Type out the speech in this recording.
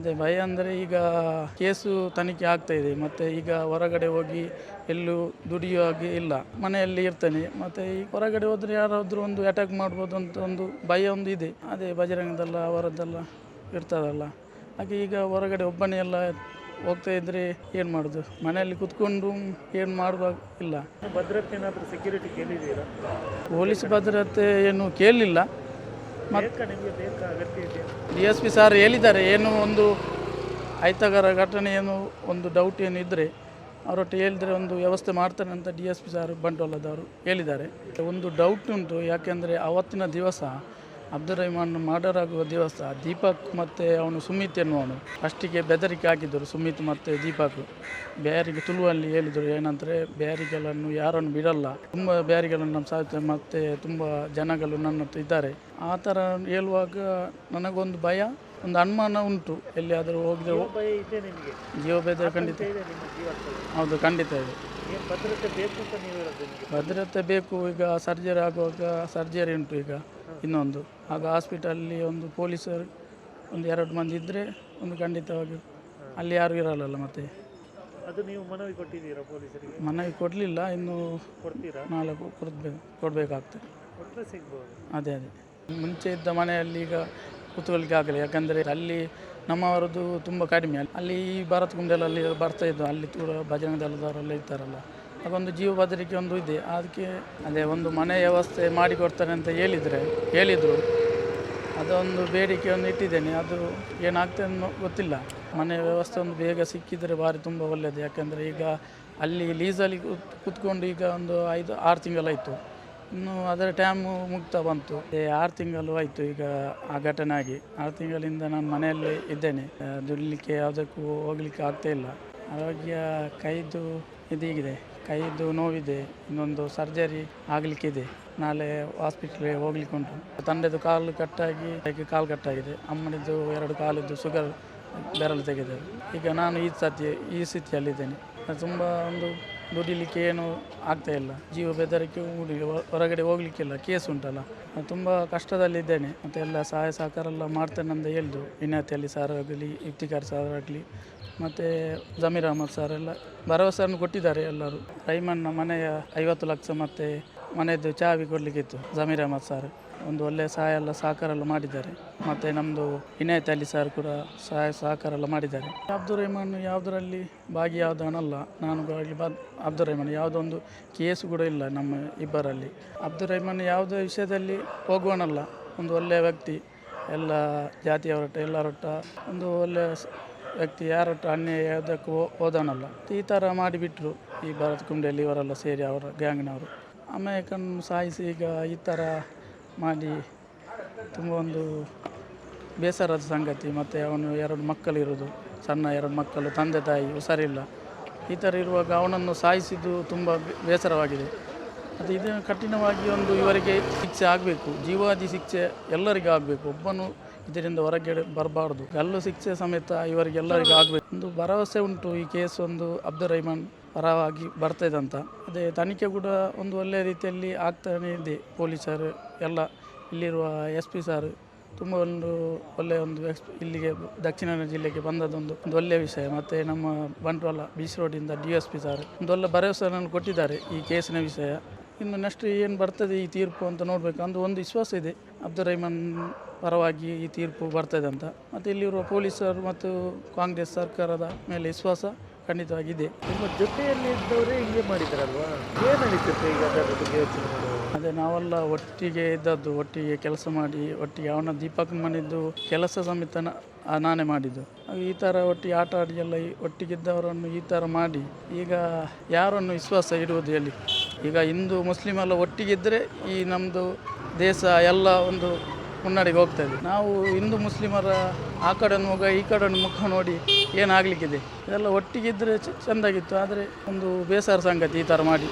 ಅದೇ ಭಯ ಅಂದರೆ ಈಗ ಕೇಸು ತನಿಖೆ ಆಗ್ತಾ ಇದೆ. ಮತ್ತು ಈಗ ಹೊರಗಡೆ ಹೋಗಿ ಎಲ್ಲೂ ದುಡಿಯೋ ಹಾಗೆ ಇಲ್ಲ. ಮನೆಯಲ್ಲಿ ಇರ್ತೇನೆ. ಮತ್ತು ಈ ಹೊರಗಡೆ ಹೋದರೆ ಯಾರಾದರೂ ಒಂದು ಅಟ್ಯಾಕ್ ಮಾಡ್ಬೋದು ಅಂತ ಒಂದು ಭಯ ಒಂದು ಇದೆ. ಅದೇ ಬಜರಂಗದಲ್ಲ ಅವರದ್ದೆಲ್ಲ ಇರ್ತದಲ್ಲ ಹಾಗೆ ಈಗ ಹೊರಗಡೆ ಒಬ್ಬನೇ ಎಲ್ಲ ಹೋಗ್ತಾ ಇದ್ರೆ ಏನು ಮಾಡೋದು? ಮನೆಯಲ್ಲಿ ಕುತ್ಕೊಂಡು ಏನು ಮಾಡುವ? ಇಲ್ಲ. ಭದ್ರತೆ ಏನಾದರೂ ಸೆಕ್ಯೂರಿಟಿ ಕೇಳಿದ್ದೀರಾ? ಪೊಲೀಸ್ ಭದ್ರತೆ ಏನು ಕೇಳಲಿಲ್ಲ ಡಿ ಎಸ್ ಪಿ ಸರ್ ಹೇಳಿದ್ದಾರೆ ಏನು ಒಂದು ಆಯ್ತಗಾರ ಘಟನೆ ಏನು ಒಂದು ಡೌಟ್ ಏನು ಇದ್ದರೆ ಅವರೊಟ್ಟು ಹೇಳಿದರೆ ಒಂದು ವ್ಯವಸ್ಥೆ ಮಾಡ್ತಾರೆ ಅಂತ ಡಿ ಎಸ್ ಪಿ ಸಾರು ಬಂಡವಾಳದವರು ಹೇಳಿದ್ದಾರೆ. ಒಂದು ಡೌಟ್ ಉಂಟು ಯಾಕೆಂದರೆ ಅವತ್ತಿನ ದಿವಸ ಅಬ್ದುಲ್ ರಹಮಾನ್ ಮರ್ಡರ್ ಆಗುವ ದಿವಸ ದೀಪಕ್ ಮತ್ತು ಅವನು ಸುಮಿತ್ ಎನ್ನುವನು ಫಸ್ಟಿಗೆ ಬೆದರಿಕೆ ಹಾಕಿದ್ದರು ಸುಮಿತ್ ಮತ್ತು ದೀಪಕ್. ಬ್ಯಾರಿಗೆ ತುಳುವಲ್ಲಿ ಹೇಳಿದರು ಏನಂದರೆ ಬ್ಯಾರಿಗಳನ್ನು ಯಾರನ್ನು ಬಿಡಲ್ಲ. ತುಂಬ ಬ್ಯಾರಿಗಳನ್ನು ನಮ್ಮ ಸಾಧ್ಯ ಮತ್ತು ತುಂಬ ಜನಗಳು ನನ್ನ ಇದ್ದಾರೆ. ಆ ಥರ ಹೇಳುವಾಗ ನನಗೊಂದು ಭಯ ಒಂದು ಅನುಮಾನ ಉಂಟು ಎಲ್ಲಿಯಾದರೂ ಹೋಗಿದ್ರೆ ನಿಮಗೆ? ಜೀವ ಭೇದ ಖಂಡಿತ. ಹೌದು ಖಂಡಿತ ಇದೆ. ಭದ್ರತೆ ಬೇಕು ಈಗ ಸರ್ಜರಿ ಆಗುವಾಗ ಸರ್ಜರಿ ಉಂಟು ಈಗ ಇನ್ನೊಂದು. ಆಗ ಹಾಸ್ಪಿಟಲಲ್ಲಿ ಒಂದು ಪೊಲೀಸರು ಒಂದು ಎರಡು ಮಂದಿ ಇದ್ದರೆ ಒಂದು ಖಂಡಿತವಾಗಿ ಅಲ್ಲಿ ಯಾರು ಇರಲ್ಲ ಮತ್ತೆ. ಅದು ನೀವು ಮನವಿ ಕೊಟ್ಟಿದ್ದೀರಾ ಪೊಲೀಸರಿಗೆ? ಮನವಿ ಕೊಡಲಿಲ್ಲ ಇನ್ನು ಕೊಡ್ತೀರಾ? ನಾಳೆ ಕೊಡಬೇಕು ಕೊಡಬೇಕಾಗ್ತದೆ. ಸಿಗ್ಬೋದು. ಅದೇ ಅದೇ. ಮುಂಚೆ ಇದ್ದ ಮನೆಯಲ್ಲಿ ಈಗ ಕೂತ್ಕೊಳ್ಳಿಕ್ಕೆ ಆಗಲ್ಲ ಯಾಕಂದರೆ ಅಲ್ಲಿ ನಮ್ಮವರದ್ದು ತುಂಬ ಕಡಿಮೆ. ಅಲ್ಲಿ ಈ ಭಾರತ್ ಅಲ್ಲಿ ಬರ್ತಾ ಇದ್ದು, ಅಲ್ಲಿ ತೂರ ಭಜನೆ ದಳದವರೆಲ್ಲ ಇರ್ತಾರಲ್ಲ. ಅದೊಂದು ಜೀವ ಬದರಿಕೆ ಒಂದು ಇದೆ. ಅದಕ್ಕೆ ಅದೇ ಒಂದು ಮನೆ ವ್ಯವಸ್ಥೆ ಮಾಡಿಕೊಡ್ತಾರೆ ಅಂತ ಹೇಳಿದರೆ, ಹೇಳಿದರು. ಅದೊಂದು ಬೇಡಿಕೆ ಒಂದು ಇಟ್ಟಿದ್ದೇನೆ. ಅದು ಏನಾಗ್ತದೆ ಗೊತ್ತಿಲ್ಲ. ಮನೆ ವ್ಯವಸ್ಥೆ ಒಂದು ಬೇಗ ಸಿಕ್ಕಿದರೆ ಭಾರಿ ತುಂಬ ಒಳ್ಳೆಯದು ಯಾಕಂದರೆ ಈಗ ಅಲ್ಲಿ ಲೀಸಲ್ಲಿ ಕೂತ್ ಕೂತ್ಕೊಂಡು ಈಗ ಒಂದು ಐದು, ಆರು ತಿಂಗಳಾಯಿತು ಇನ್ನು ಅದರ ಟೈಮು ಮುಗ್ತಾ ಬಂತು. ಆರು ತಿಂಗಳು ಆಯಿತು ಈಗ ಆ ಘಟನೆ ಆಗಿ. ಆರು ತಿಂಗಳಿಂದ ನಾನು ಮನೆಯಲ್ಲೇ ಇದ್ದೇನೆ. ದುಡಿಲಿಕ್ಕೆ ಯಾವುದಕ್ಕೂ ಹೋಗ್ಲಿಕ್ಕೆ ಆಗ್ತಾ ಇಲ್ಲ. ಆರೋಗ್ಯ ಕೈದು ಇದೀಗಿದೆ. ಕೈದು ನೋವಿದೆ. ಇನ್ನೊಂದು ಸರ್ಜರಿ ಆಗಲಿಕ್ಕಿದೆ. ನಾಳೆ ಹಾಸ್ಪಿಟ್ಲಿಗೆ ಹೋಗ್ಲಿಕ್ಕೆ ಉಂಟು. ತಂದೆದು ಕಾಲು ಕಟ್ಟಾಗಿ ಅದಕ್ಕೆ ಕಾಲು ಕಟ್ಟಾಗಿದೆ. ಅಮ್ಮನಿದ್ದು ಎರಡು ಕಾಲಿದ್ದು ಶುಗರ್ ಬೆರಳು ತೆಗೆದರು ಈಗ ನಾನು ಈ ಸತಿ, ಈ ಸ್ಥಿತಿಯಲ್ಲಿದ್ದೇನೆ. ತುಂಬ ಒಂದು ದುಡಿಲಿಕ್ಕೆ ಏನು ಆಗ್ತಾ ಇಲ್ಲ. ಜೀವ ಬೆದರಿಕೆ. ಹೊ- ಹೊರಗಡೆ ಹೋಗ್ಲಿಕ್ಕಿಲ್ಲ. ಕೇಸ್ ಉಂಟಲ್ಲ. ನಾನು ತುಂಬ ಕಷ್ಟದಲ್ಲಿದ್ದೇನೆ. ಮತ್ತೆ ಎಲ್ಲ ಸಹಾಯ ಸಹಕಾರ ಎಲ್ಲ ಮಾಡ್ತೇನೆ ಅಂತ ಹೇಳಿದ್ರು ವಿನಾತಿಯಲ್ಲಿ ಸಾರ್ ಆಗಲಿ, ಇಫ್ತಿಕಾರ್ ಸಾರ್ ಆಗಲಿ. ಮತ್ತು ಜಮೀರ್ ಅಹಮದ್ ಸರ್ ಎಲ್ಲ ಭರವಸೆಯನ್ನು ಕೊಟ್ಟಿದ್ದಾರೆ ಎಲ್ಲರೂ. ರೈಮನ್ನ ಮನೆಯ ಐವತ್ತು ಲಕ್ಷ ಮತ್ತು ಮನೆಯದ್ದು ಚಾವಿ ಕೊಡಲಿಕ್ಕಿತ್ತು, ಜಮೀರ್ ಅಹಮದ್ ಸರ್. ಒಂದು ಒಳ್ಳೆಯ ಸಹಾಯ ಎಲ್ಲ ಸಹಕಾರ ಎಲ್ಲ ಮಾಡಿದ್ದಾರೆ. ಮತ್ತು ನಮ್ಮದು ಇನಾಯತ್ ಅಲಿ ಸರ್ ಕೂಡ ಸಹಾಯ ಸಹಕಾರ ಎಲ್ಲ ಮಾಡಿದ್ದಾರೆ. ಅಬ್ದುಲ್ ರೆಹಮಾನ್ ಯಾವುದರಲ್ಲಿ ಭಾಗಿಯಾದವನಲ್ಲ ನಾನು ಆಗಲಿ ಬ ಅಬ್ದುಲ್ ರೆಹಮಾನ್, ಯಾವುದೊಂದು ಕೇಸು ಕೂಡ ಇಲ್ಲ ನಮ್ಮ ಇಬ್ಬರಲ್ಲಿ. ಅಬ್ದುಲ್ ರೆಹಮಾನ್ ಯಾವುದೇ ವಿಷಯದಲ್ಲಿ ಹೋಗುವನಲ್ಲ, ಒಂದು ಒಳ್ಳೆಯ ವ್ಯಕ್ತಿ, ಎಲ್ಲ ಜಾತಿಯವರೊಟ್ಟ ಎಲ್ಲರೊಟ್ಟ ಒಂದು ಒಳ್ಳೆಯ ವ್ಯಕ್ತಿ ಯಾರೊಟ್ಟ ಅನ್ಯ ಯಾವುದಕ್ಕೂ ಹೋದನಲ್ಲ. ಈ ಥರ ಮಾಡಿಬಿಟ್ರು ಈ ಭರತ್ ಕುಂಡೆಯಲ್ಲಿ ಇವರೆಲ್ಲ ಸೇರಿ ಅವರ ಗ್ಯಾಂಗ್ನವರು. ಅಮೇಕನ್ನು ಸಾಯಿಸಿ ಈಗ ಈ ಥರ ಮಾಡಿ ತುಂಬ ಒಂದು ಬೇಸರದ ಸಂಗತಿ. ಮತ್ತು ಅವನು ಎರಡು ಮಕ್ಕಳಿರೋದು, ಸಣ್ಣ ಎರಡು ಮಕ್ಕಳು, ತಂದೆ ತಾಯಿ ಹುಷಾರಿಲ್ಲ ಈ ಥರ ಇರುವಾಗ ಅವನನ್ನು ಸಾಯಿಸಿದ್ದು ತುಂಬ ಬೇಸರವಾಗಿದೆ. ಅದು ಇದನ್ನು ಕಠಿಣವಾಗಿ ಒಂದು ಇವರಿಗೆ ಶಿಕ್ಷೆ ಆಗಬೇಕು, ಜೀವಾದಿ ಶಿಕ್ಷೆ ಎಲ್ಲರಿಗೂ ಆಗಬೇಕು. ಒಬ್ಬನು ಇದರಿಂದ ಹೊರಗೆ ಬರಬಾರ್ದು. ಗಲ್ಲು ಶಿಕ್ಷೆ ಸಮೇತ ಇವರಿಗೆಲ್ಲರಿಗೂ ಆಗಬೇಕು. ಒಂದು ಭರವಸೆ ಉಂಟು ಈ ಕೇಸ್ ಒಂದು ಅಬ್ದುಲ್ ರಹಮಾನ್ ಪರವಾಗಿ ಬರ್ತಾಯಿದೆ ಅಂತ ಅದೇ ತನಿಖೆ ಕೂಡ ಒಂದು ಒಳ್ಳೆಯ ರೀತಿಯಲ್ಲಿ ಆಗ್ತಾನೆ ಇದೆ. ಪೊಲೀಸರು ಎಲ್ಲ ಇಲ್ಲಿರುವ ಎಸ್ ಪಿ ಸಾರ್ ತುಂಬ ಒಂದು ಒಳ್ಳೆಯ ಒಂದು ಎಕ್ಸ್ ಇಲ್ಲಿಗೆ ದಕ್ಷಿಣ ಜಿಲ್ಲೆಗೆ ಬಂದದೊಂದು ಒಂದು ಒಳ್ಳೆಯ ವಿಷಯ. ಮತ್ತು ನಮ್ಮ ಬಂಟ್ವಾಳ ಬೀಚ್ ರೋಡಿಂದ ಡಿ ಎಸ್ ಪಿ ಸಾರ್ ಒಂದು ಒಳ್ಳೆ ಭರವಸೆಯನ್ನು ಕೊಟ್ಟಿದ್ದಾರೆ ಈ ಕೇಸಿನ ವಿಷಯ. ಇನ್ನು ನೆಕ್ಸ್ಟ್ ಏನು ಬರ್ತದೆ ಈ ತೀರ್ಪು ಅಂತ ನೋಡಬೇಕು. ಅಂದು ಒಂದು ವಿಶ್ವಾಸ ಇದೆ. ಅಬ್ದುಲ್ ರಹಮಾನ್ ಪರವಾಗಿ ಈ ತೀರ್ಪು ಬರ್ತದೆ ಅಂತ. ಮತ್ತು ಇಲ್ಲಿರುವ ಪೊಲೀಸರು ಮತ್ತು ಕಾಂಗ್ರೆಸ್ ಸರ್ಕಾರದ ಮೇಲೆ ವಿಶ್ವಾಸ ಖಂಡಿತವಾಗಿದೆ. ನಿಮ್ಮ ಜೊತೆಯಲ್ಲಿ ಇದ್ದವರೇ ಹಿಂಗೆ ಮಾಡಿದ್ರಲ್ವಾ? ಏನು ಅನಿಸುತ್ತೆ ಈಗ ಅದರ ಬಗ್ಗೆ ಯೋಚನೆ ಮಾಡುವಾಗ ಅದೇ ನಾವೆಲ್ಲ ಒಟ್ಟಿಗೆ ಇದ್ದದ್ದು ಒಟ್ಟಿಗೆ ಕೆಲಸ ಮಾಡಿ ಒಟ್ಟಿಗೆ ಅವನ ದೀಪಕ್ ಮನೆದ್ದು ಕೆಲಸ ಸಮೇತ ನಾನೇ ಮಾಡಿದ್ದು. ಈ ಥರ ಒಟ್ಟಿಗೆ ಆಟ ಆಡಿ ಎಲ್ಲ ಈ ಒಟ್ಟಿಗಿದ್ದವರನ್ನು ಈ ಥರ ಮಾಡಿ ಈಗ ಯಾರನ್ನು ವಿಶ್ವಾಸ ಇಡುವುದು ಹೇಳಿ? ಈಗ ಹಿಂದೂ ಮುಸ್ಲಿಮೆಲ್ಲ ಒಟ್ಟಿಗಿದ್ದರೆ ಈ ನಮ್ಮದು ದೇಶ ಎಲ್ಲ ಒಂದು ಮುನ್ನಡೆಗೆ ಹೋಗ್ತಾ ಇದೆ ನಾವು ಹಿಂದೂ ಮುಸ್ಲಿಮರ ಆ ಕಡೆ ಮುಖ ಈ ಕಡೆ ಮುಖ ನೋಡಿ ಏನಾಗಲಿಕ್ಕಿದೆ? ಇದೆಲ್ಲ ಒಟ್ಟಿಗಿದ್ದರೆ ಚ- ಚೆಂದಾಗಿತ್ತು. ಆದರೆ ಒಂದು ಬೇಸರ ಸಂಗತಿ ಈ ಥರ ಮಾಡಿ.